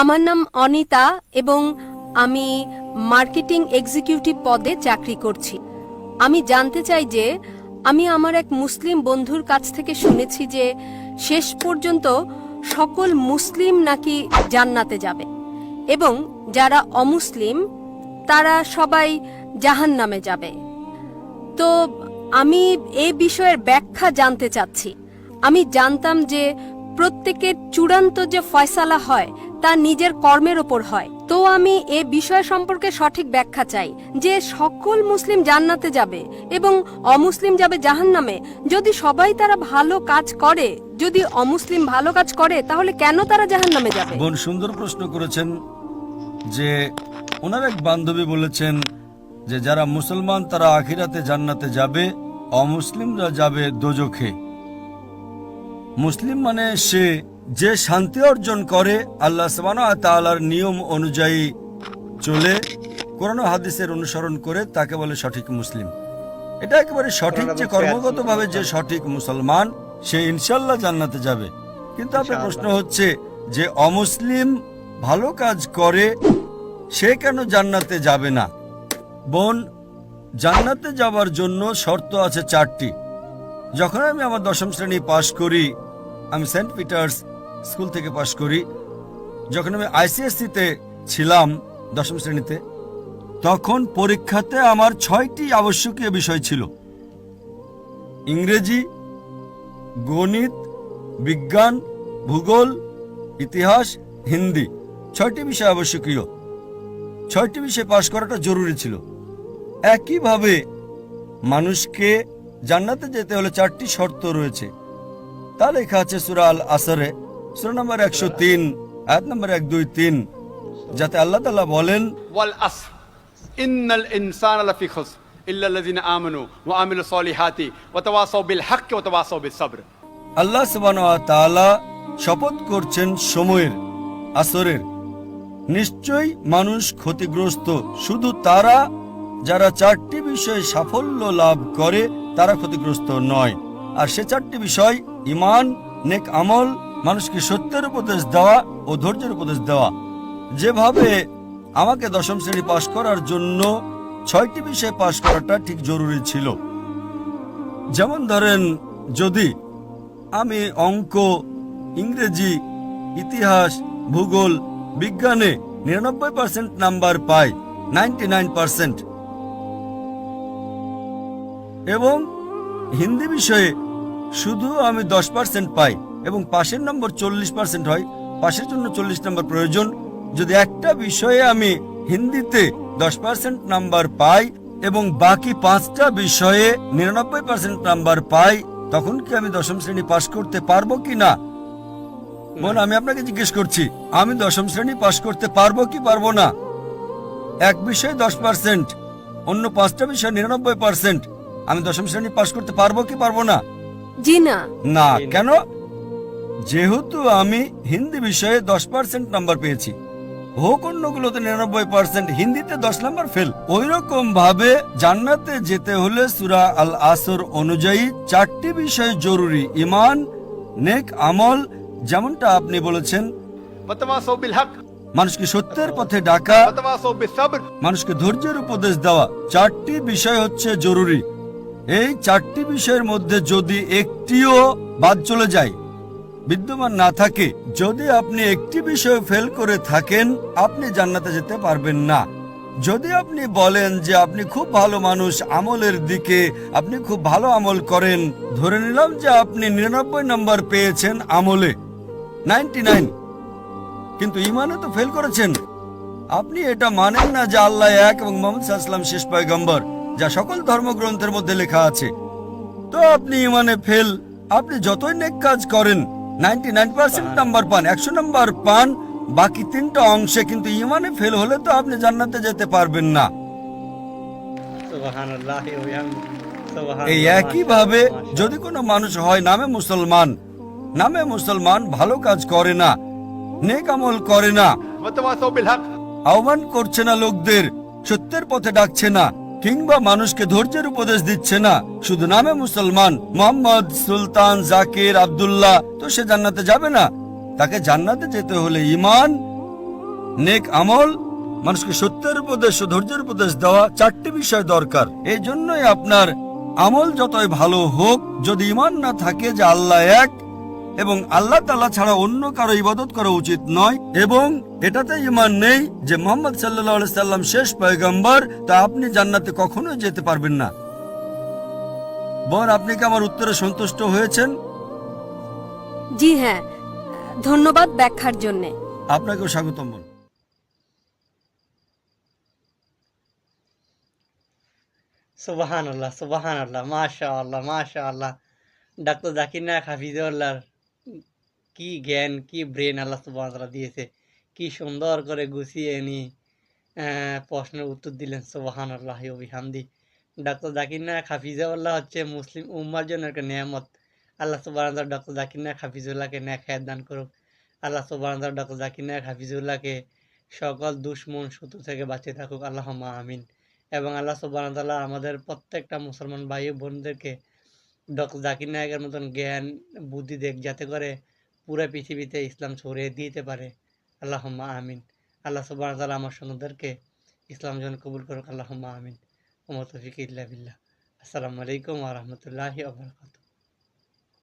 আমার নাম অনিতা এবং আমি মার্কেটিং এক্সিকিউটিভ পদে চাকরি করছি। আমি জানতে চাই যে আমি আমার এক মুসলিম বন্ধুর কাছ থেকে শুনেছি যে শেষ পর্যন্ত সকল মুসলিম নাকি জান্নাতে যাবে এবং যারা অমুসলিম, তারা সবাই জাহান্নামে যাবে। তো আমি এ বিষয়ের ব্যাখ্যা জানতে চাচ্ছি। আমি জানতাম যে প্রত্যেকের চূড়ান্ত যে ফয়সালা হয় তা নিজের কর্মের ওপর হয়। তো আমি এ বিষয় সম্পর্কে সঠিক ব্যাখ্যা চাই যে সকল মুসলিম জান্নাতে যাবে এবং অমুসলিম যাবে জাহান্নামে। যদি সবাই তারা ভালো কাজ করে, যদি অমুসলিম ভালো কাজ করে, তাহলে কেন তারা জাহান্নামে যাবে? বোন, সুন্দর প্রশ্ন করেছেন যে ওনার এক বান্ধবী বলেছেন যে যারা মুসলমান তারা আখিরাতে জান্নাতে যাবে, অমুসলিমরা যাবে দোজখে। মুসলিম মানে সে যে শান্তি অর্জন করে আল্লাহ তালার নিয়ম অনুযায়ী চলে। কোরআন হাদিসের অনুসরণ করে তাকে বলে সঠিক মুসলিম। এটা একেবারে সঠিক যে কর্মগতভাবে যে সঠিক মুসলমান সে ইনশাল্লাহ জান্নাতে যাবে। কিন্তু আপনার প্রশ্ন হচ্ছে যে অমুসলিম ভালো কাজ করে সে কেন জান্নাতে যাবে না? বোন জান্নাতে যাওয়ার জন্য শর্ত আছে চারটি। যখন আমি আমার দশম শ্রেণি পাশ করি, আমি সেন্ট পিটার্স স্কুল থেকে পাশ করি, যখন আমি আইসিএসসিতে ছিলাম দশম শ্রেণীতে, তখন পরীক্ষাতে আমার ছয়টি আবশ্যকীয় বিষয় ছিল। ইংরেজি, গণিত, বিজ্ঞান, ভূগোল, ইতিহাস, হিন্দি, ছয়টি বিষয় আবশ্যকীয়। ছয়টি বিষয় পাশ করাটা জরুরি ছিল। একইভাবে মানুষকে জান্নাতে যেতে হলে চারটি শর্ত রয়েছে। তা লেখা আছে সুরা আল আসরে সুরা নম্বর একশো তিন এক নম্বর এক দুই তিন যাতে আল্লাহ তালা বলেন আল্লাহ তাআলা শপথ করছেন সময়ের আসরের। নিশ্চয়ই মানুষ ক্ষতিগ্রস্ত শুধু তারা যারা চারটি বিষয়ে সাফল্য লাভ করে, তারা ক্ষতিগ্রস্ত নয়। আর সে চারটি বিষয় ইমান নেক আমল, মানুষকে সত্যের উপদেশ দেওয়া ও ধৈর্যের উপদেশ দেওয়া। যেভাবে আমাকে দশম শ্রেণি পাশ করার জন্য ছয়টি বিষয়ে পাশ করাটা ঠিক জরুরি ছিল। যেমন ধরেন, যদি আমি অঙ্ক, ইংরেজি, ইতিহাস, ভূগোল, বিজ্ঞানে নিরানব্বই পার্সেন্ট নাম্বার পাই, নাইনটি নাইন পার্সেন্ট। এবং হিন্দি বিষয়ে শুধু আমি দশ পার্সেন্ট পাই এবং পাশের নম্বর চল্লিশ পার্সেন্ট হয়, পাশের জন্য চল্লিশ নম্বর প্রয়োজন। যদি একটা বিষয়ে আমি হিন্দিতে দশ পার্সেন্ট নাম্বার পাই এবং বাকি পাঁচটা বিষয়ে নিরানব্বই পার্সেন্ট নাম্বার পাই, তখন কি আমি দশম শ্রেণি পাশ করতে পারব কি না? বোন, আমি আপনাকে জিজ্ঞেস করছি, আমি দশম শ্রেণি পাশ করতে পারব কি পারব না? এক বিষয়ে দশ পার্সেন্ট, অন্য পাঁচটা বিষয়ে নিরানব্বই পার্সেন্ট আমি দশম শ্রেণি পাশ করতে পারব কি পারব না? জি না। না কেন? যেহেতু আমি হিন্দি বিষয়ে দশ পার্সেন্ট নাম্বার পেয়েছি পার্সেন্ট হিন্দিতে দশ ফেল। যেতে হলে সুরা অনুযায়ী চারটি বিষয় জরুরি ইমান নেক আমল যেমনটা আপনি বলেছেন। মানুষকে সত্যের পথে ডাকা মানুষকে ধৈর্যের উপদেশ দেওয়া চারটি বিষয় হচ্ছে জরুরি। এই চারটি বিষয়ের মধ্যে যদি একটিও বাদ চলে যায়, বিদ্যমান না থাকে, যদি আপনি একটি বিষয় ফেল করে থাকেন, আপনি জান্নাতে যেতে পারবেন না। যদি আপনি বলেন যে আপনি খুব ভালো মানুষ, আমলের দিকে আপনি খুব ভালো আমল করেন, ধরে নিলাম যে আপনি নিরানব্বই নম্বর পেয়েছেন আমলে, নাইনটি নাইন, কিন্তু ইমানে তো ফেল করেছেন। আপনি এটা মানেন না যে আল্লাহ এক এবং মোহাম্মদ সাল্লাম শেষ পয়গম্বর। যা সকল ধর্মগ্রন্থের মধ্যে লেখা আছে। তো আপনি ইমানে ফেল আপনি যতই নেক কাজ করেন নাইনটি নাইন পার্সেন্ট নাম্বার পান একশো নাম্বার পান বাকি তিনটা অংশে কিন্তু ইমানে ফেল হলে তো আপনি জান্নাতে যেতে পারবেন না। এই একইভাবে যদি কোনো মানুষ হয় নামে মুসলমান নামে মুসলমান ভালো কাজ করে না নেক আমল করে না আহ্বান করছে না লোকদের সত্যের পথে ডাকছে না। কিংবা মানুষকে ধৈর্যের উপদেশ দিচ্ছে না। শুধু নামে মুসলমান, মোহাম্মদ, সুলতান, জাকির, আব্দুল্লাহ, তো সে জান্নাতে যাবে না। তাকে জান্নাতে যেতে হলে ইমান নেক আমল, মানুষকে সত্যের উপদেশ ও ধৈর্যের উপদেশ দেওয়া চারটি বিষয় দরকার। এই জন্যই আপনার আমল যতই ভালো হোক, যদি ইমান না থাকে যে আল্লাহ এক এবং আল্লাহ তাআলা ছাড়া অন্য কারও ইবাদত করা উচিত নয়। এবং এটাতে ইমান নেই যে মোহাম্মদ সাল্লাহ সাল্লাম শেষ পয়গম্বর তা আপনি জান্নাতে কখনোই যেতে পারবেন না। বোন আপনি কি আমার উত্তরে সন্তুষ্ট হয়েছেন? জি হ্যাঁ ধন্যবাদ ব্যাখ্যার জন্যে। আপনাকেও স্বাগতম। বোন সুবাহান আল্লাহ সুবাহান আল্লাহ মাশা আল্লাহ মাশা আল্লাহ ডাক্তার জাকির নায়ক হাফিজুল্লাহর কি জ্ঞান, কি ব্রেন আল্লাহ সুবাহ দিয়েছে, কি সুন্দর করে গুছিয়ে নি প্রশ্নের উত্তর দিলেন সুবাহান আল্লাহ হামদি ডাক্তার জাকির নায়ক হাফিজাউল্লাহ হচ্ছে মুসলিম উম্মার জন্য একটা নিয়ামত। আল্লাহ সুবাহ ডক্টর জাকির নায়ক হাফিজুল্লাহকে ন্যাক হায়াত দান করুক। আল্লাহ সুবাহ ডক্টর জাকির নায়ক হাফিজুল্লাহকে সকল দুশ্মন, শত্রু থেকে বাঁচিয়ে থাকুক আল্লাহ আমিন। এবং আল্লাহ ওয়া আমাদের প্রত্যেকটা মুসলমান ভাই বোনদেরকে ডক্টর জাকির নায়কের মতন জ্ঞান, বুদ্ধি দেখ, যাতে করে পুরো পৃথিবীতে ইসলাম ছড়িয়ে দিতে পারে। আল্লাহ আমিন। আল্লাহ সুবাহ তালা আমার সন্তানদেরকে ইসলাম যেন কবুল করুক। আল্লাহ আমিন। ওমা তৌফিক ইল্লা বিল্লাহ। আসসালামু আলাইকুম আ রহমতুল্লাহি ওয়া বারাকাতুহু।